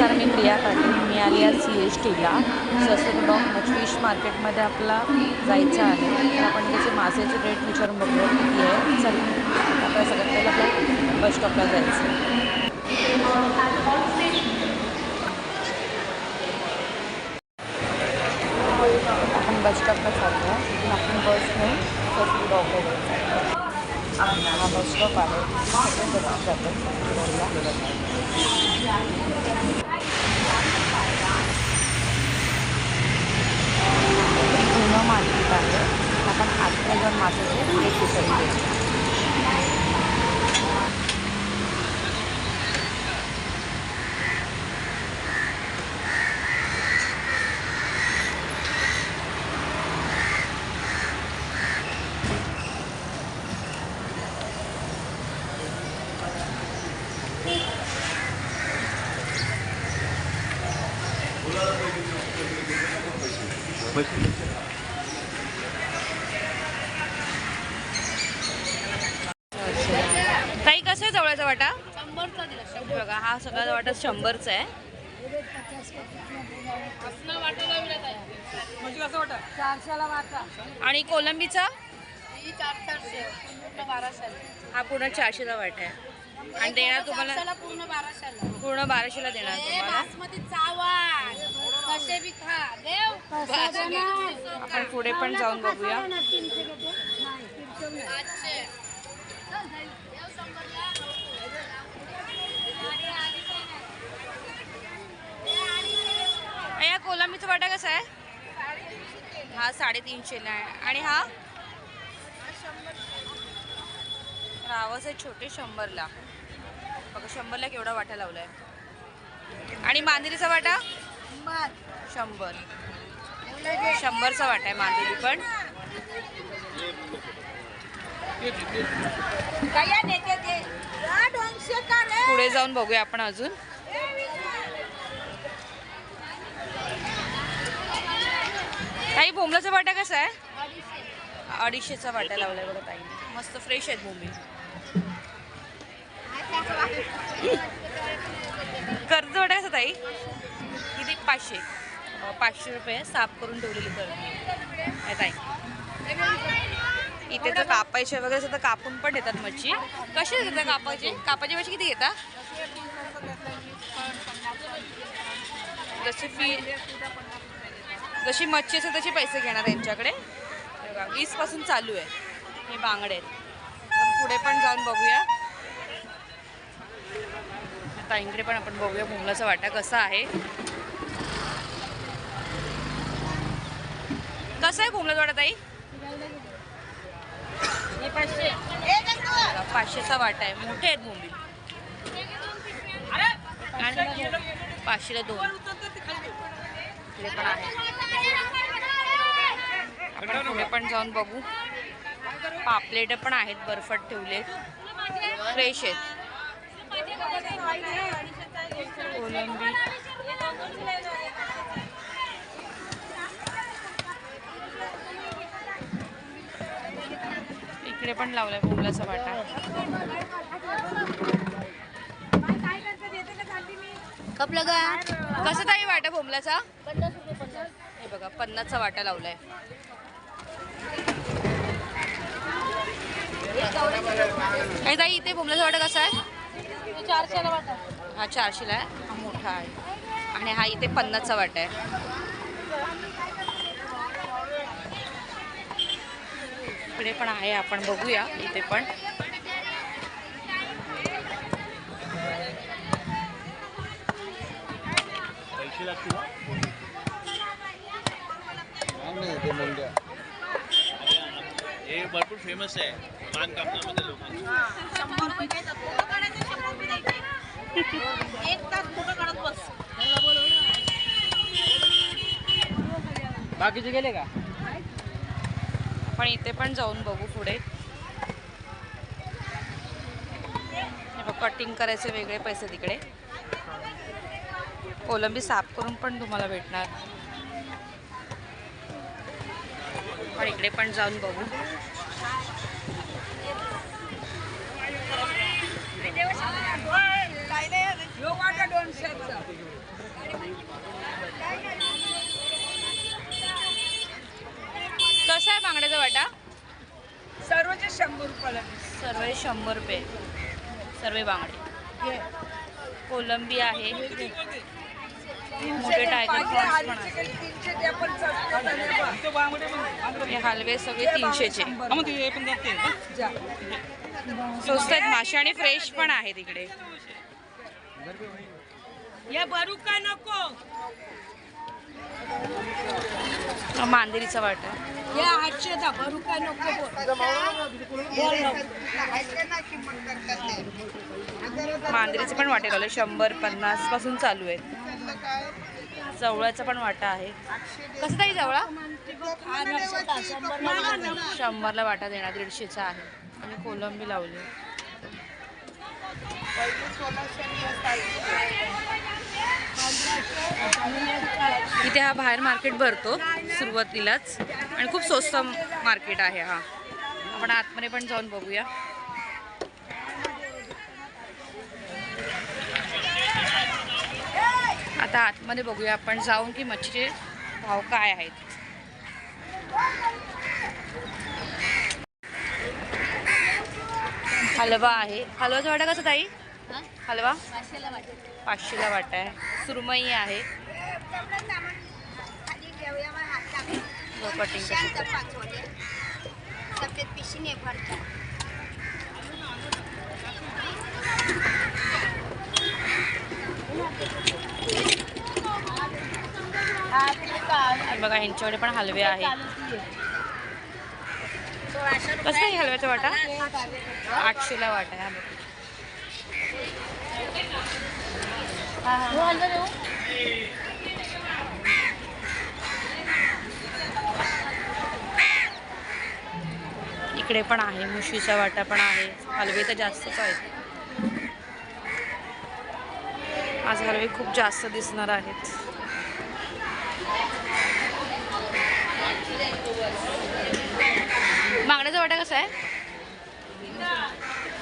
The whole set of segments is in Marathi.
नमस्कार मी प्रिया पाटील मी आली आज सी एस टीला ससूरडॉक फिश मार्केटमध्ये आपला जायचं आहे. तर आपण त्याचे मासेचे रेट विचारून बघूया किती आहे. चल आता सगळ्यात पहिला आपल्या बस स्टॉपला जायचं. आपण बस स्टॉपला चाललो. तिथून आपण बस घेऊन ससूरडॉकला हा बस स्टॉप आहे. सगळे Thank you. जवळचा वाटा? बघा हा सगळा वाटा शंभरचा आहे. आणि कोलंबीचा? हा पूर्ण चारशेचा वाटा आहे. आणि देणार तुम्हाला पूर्ण बाराशेला. पूर्ण बाराशेला देणार हे तुम्हाला. बासमती चावल. कसे बी खा. देव आपण पुढे पण जाऊन बघूया आजचे आणि वाटा कसा आहे? हा साडेतीनशेला आहे. आणि हा? रावस आहे छोटे शंभरला. बघा शंभरला केवढा वाटा लावलाय. आणि मांदेलीचा वाटा? शंभर. शंभरचा वाटा आहे मांदेली पण. पुढे जाऊन बघूया आपण अजून. काही बोंबलाचा वाटा कसा आहे? अडीचशेचा. वाटा लावलाय बघा ताई. मस्त फ्रेश आहेत बोंबी. कर्ज वाटा कसा ताई? किती? पाचशे. पाचशे रुपये साफ करून ठेवलेली कर्ज. आहे ताई. इथे तर कापायचे वगैरे तर कापून पण देतात मच्छी. कसे देतात कापायचे? कापायचे पैसे किती घेता? जशी फी जशी मच्छी असेल तसे पैसे घेणार यांच्याकडे. हे बघा, वीसपासून चालू आहे. हे बांगडे आहेत. पुढे पण जाऊन बघूया. आता इकडे पण आपण बघूया मुंगलाचा वाटा कसा आहे. कसा आहे भुमलाचा वाटा ताई? बघा, पाचशेचा वाटा आहे. मोठे आहेत आणि पाचशेला दोन. इकडे पण आहे. आपण पुढे पण जाऊन बघू. पापलेट पण आहेत बर्फात ठेवले. फ्रेश आहेत. कोलंबी. इकडे पण लावलाय बोबलाचा वाटा. कप लगा. कसं ताई वाटा बोंबलाचा? हे बघा पन्नासचा वाटा लावलाय. आणि ताई इथे बोंबलाचा वाटा कसा आहे? चारशेला वाटा हा चारशेला आहे? हा मोठा आहे. आणि हा इथे पन्नासचा वाटा आहे. इकडे पण आहे आपण बघूया इथे पण. हे भरपूर फेमस आहे. मान कापण्यामध्ये लोकांची. एक तास फोटो काढत बस? बाकीचे गेले का? आपण इथे पण जाऊन बघू पुढे. कटिंग करायचे वेगळे पैसे तिकडे. कोलंबी साफ करून पण तुम्हाला भेटणार. पण इकडे पण जाऊन बघू. कसा आहे बांगड्याचा वाटा? सर्वचे शंभर रुपये सर्व शंभर रुपये. सर्व बांगडे. कोलंबी आहे. मोठे टायगर पण हलवे सगळे तीनशेचे. स्वस्त आहेत मासे आणि फ्रेश पण आहे तिकडे या भरू का नको मांदेरीचा वाटा. या आठशे दा भरू का नको बोल. बोल नको. मांदेरीचे पण वाटे लावले. शंभर पन्नासपासून चालू आहेत. जवळाचा पण वाटा आहे. कसं ताई जवळा? हा. शंभरला वाटा देणार दीडशेचा आहे. आणि कोलंबी लावली. इथे हा बाहेर मार्केट भरतो सुरुवातीलाच. आणि खूप स्वस्त मार्केट आहे हा. आपण आतमध्ये पण जाऊन बघूया. आता आतमध्ये बघूया आपण जाऊन की मच्छीचे भाव काय आहेत. हलवा आहे. हलवाचा वाटा कसा ताई? हलवा? पाचशेला वाटा आहे. सुरमई आहे. बघा ह्यांच्याकडे पण हलवे आहे कसं आहे हलव्याचा वाटा? आठशेला वाटा आहे. हा. इकडे पण आहे मुशीचा वाटा पण आहे. हलवे तर जास्तच आहेत. आज हलवे खूप जास्त दिसणार आहेत. बांगड्याचा वाटा कसा आहे?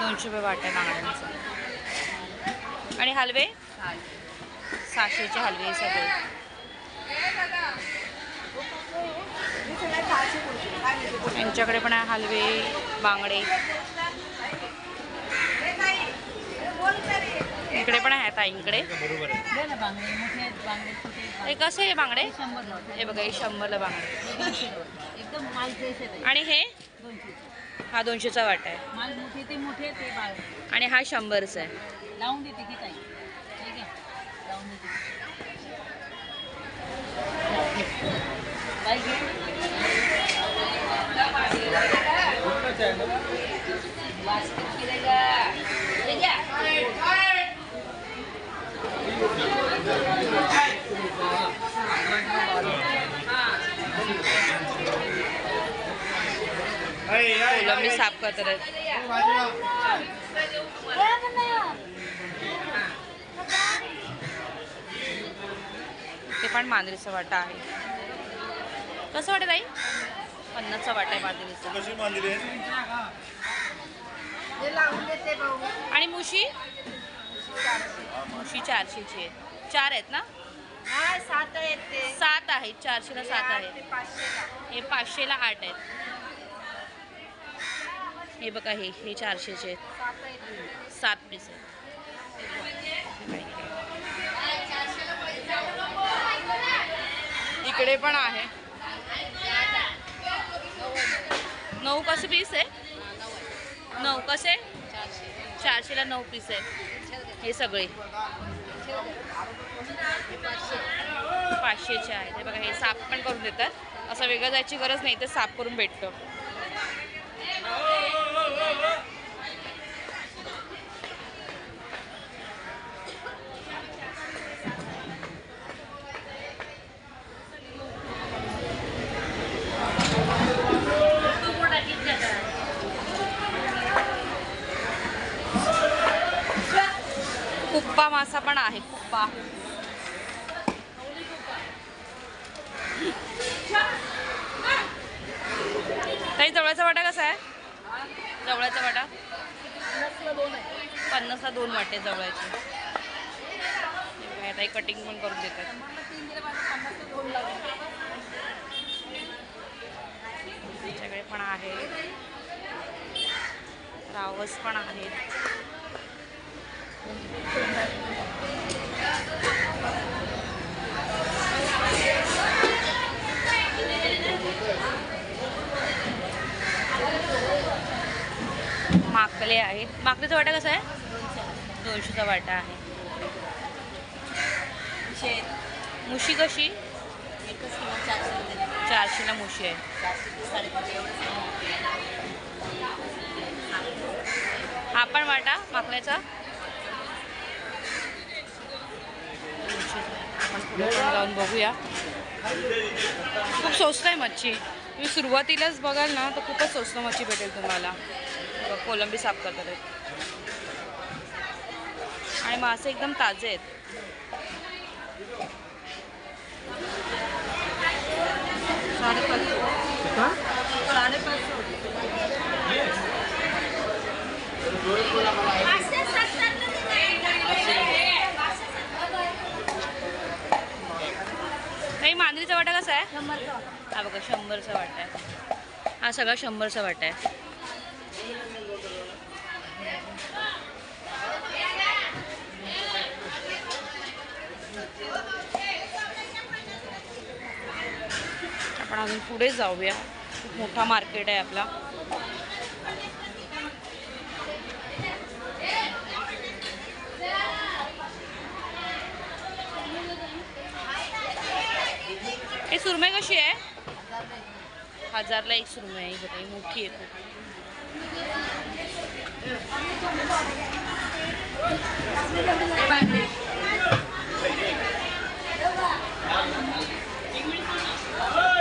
दोनशे रुपये वाटा आहे बांगड्यांचा. आणि हलवे? सहाशेचे हलवे सगळे. यांच्याकडे पण आहे हलवे बांगडे. इकडे पण आहे ताईंकडे हे कसे आहे बांगडे? हे बघा हे शंभरला बांगडे. आणि हे? हा दोनशेचा वाटा आहे. माल मोठे ते मोठे ते बाळ. आणि हा शंभरचा आहे. लावून देते की ताई. ठीक आहे? लावून देते. बाई घे. कोलंबी साफ करतात आहेत. ते पण मांजरीचा वाटा आहे. कसं वाटत आई पन्नासचा वाटा आहे मांजरीचा. हे आणि मुशी? मुशी चारशेची आहे. चार आहेत ना? हा सात येते सात आहेत चारशेला सात आहेत. हे पाचशेला आठ आहेत. हे बघा हे हे चारशेचे आहेत. सात पीस आहेत. इकडे पण आहे. नऊ कसे पीस आहे? नऊ कसे? चारशेला नऊ पीस आहे हे सगळे. पाचशेचे आहेत. हे बघा हे साफ पण करून देतात. असं वेगळं जायची गरज नाही तर साफ करून भेटतं. मासा पण आहे. कुप्पा काही जवळचा वाटा कसा आहे? जवळचा वाटा? पन्नासला दोन वाटे जवळचे. काही कटिंग पण करून देतात. पण आहे. रावस पण आहेत माकले आहेत माकलेचा वाटा कसा आहे? दोनशेचा वाटा आहे. मुशी कशी? चारशेला मुशी आहे. हा पण वाटा माकल्याचा पण जाऊन बघूया. खूप स्वस्त आहे मच्छी. तुम्ही सुरुवातीलाच बघाल ना तर खूपच स्वस्त मच्छी भेटेल तुम्हाला. कोलंबी साफ करतात आहेत. आणि मासे एकदम ताजे आहेत. नाही मांजरीचा वाटा कसा आहे? हा बघा शंभरचा वाटा आहे. हा सगळा शंभरचा वाटा आहे. आपण अजून पुढे जाऊया. खूप मोठा मार्केट आहे आपला. सुरमई कशी आहे? हजारला एक सुरमई आहे बघा मोठी आहे खूप.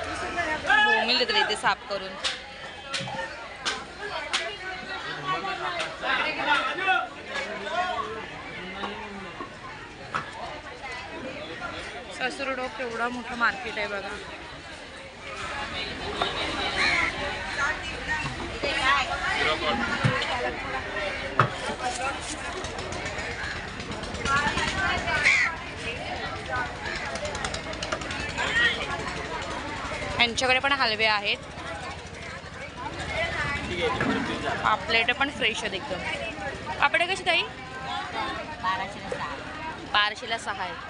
बोंबील इथे साफ करून. ससुरडोक एवढा मोठं मार्केट आहे बघा. यांच्याकडे पण हलवे आहेत. पापलेट पण फ्रेश आहेत एकदम. पापडे कशी ताई? बाराशेला सहा आहेत.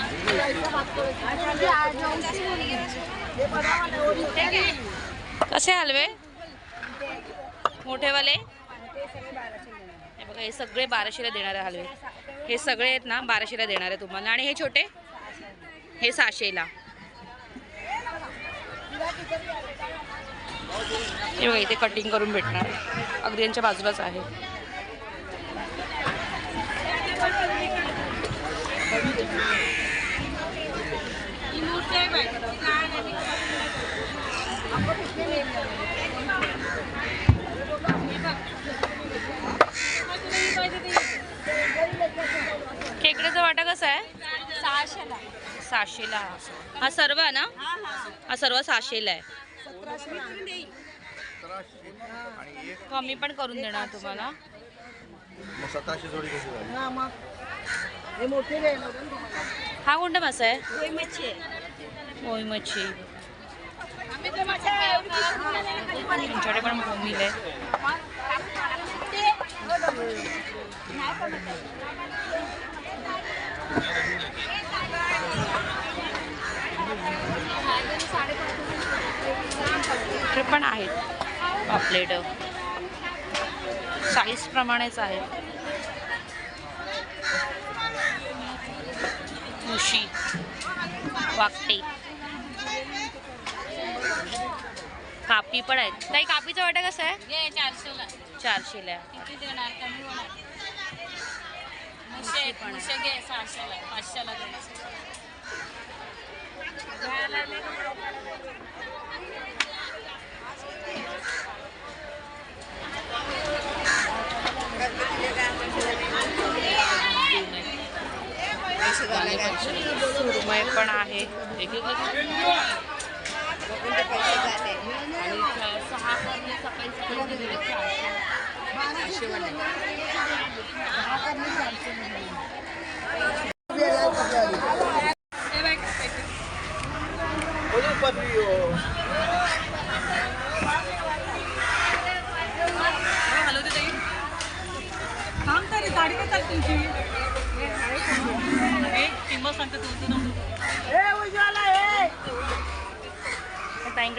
कसे हलवे? मोठेवाले हे बघा हे सगळे बाराशेला देणार आहे हलवे. हे सगळे आहेत ना बाराशेला देणार आहे तुम्हाला. आणि हे छोटे? हे सहाशेला. हे बघा इथे कटिंग करून भेटणार. अगदी यांच्या बाजूलाच आहे. खेकड्याचा वाटा कसा आहे? सहाशेला. सहाशेला. हा सर्व आहे ना? हा सर्व सहाशेला आहे. कमी पण करून देणार तुम्हाला. हा कोणता मासा आहे. होय मच्छी. तुमच्याकडे पण बोंबील आहे. इकडे पण आहेत पापलेट. साईज प्रमाणेच आहेत. मुशी वाकटे. कापी पण आहेत. काही कापीचा वाटा कसा आहे? चारशेला. चारशेला देणार? कमी पण घे सहाशेला पाचशेला पण आहे. एक एक आणि सहा करणे सकाळी सकाळी दिलेले चारशे असे वाले. Oye, patrio. थांब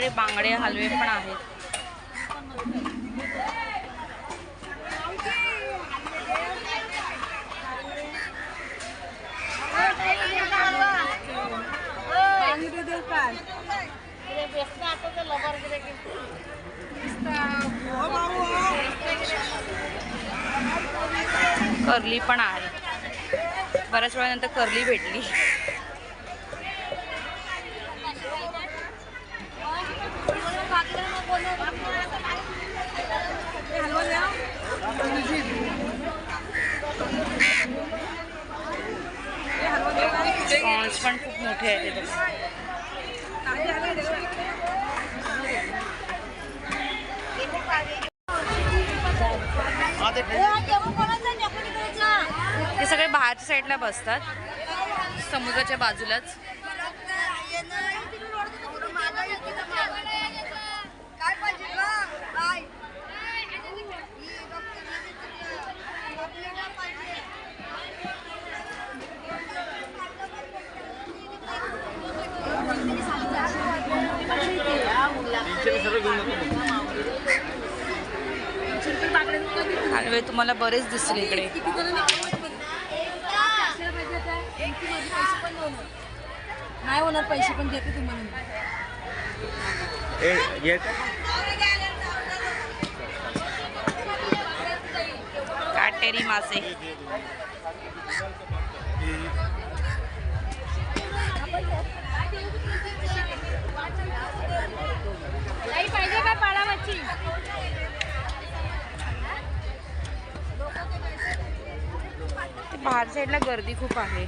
ताईंकडे बांगडे हलवे पण आहेत. करली पण आहे. बऱ्याच वेळानंतर करली भेटली. द्या पण खूप मोठे आहेत हे सगळे बाहेरच्या साईडला बसतात. समुद्राच्या बाजूलाच काय पाहिजे गं? काय? हलवे तुम्हाला बरेच दिसतील इकडे. नाही होणार पैसे पण देते तुम्हाला काटेरी मासे. पाहिजे काय पाळा मच्छी ते बाहेर साईडला गर्दी खूप आहे.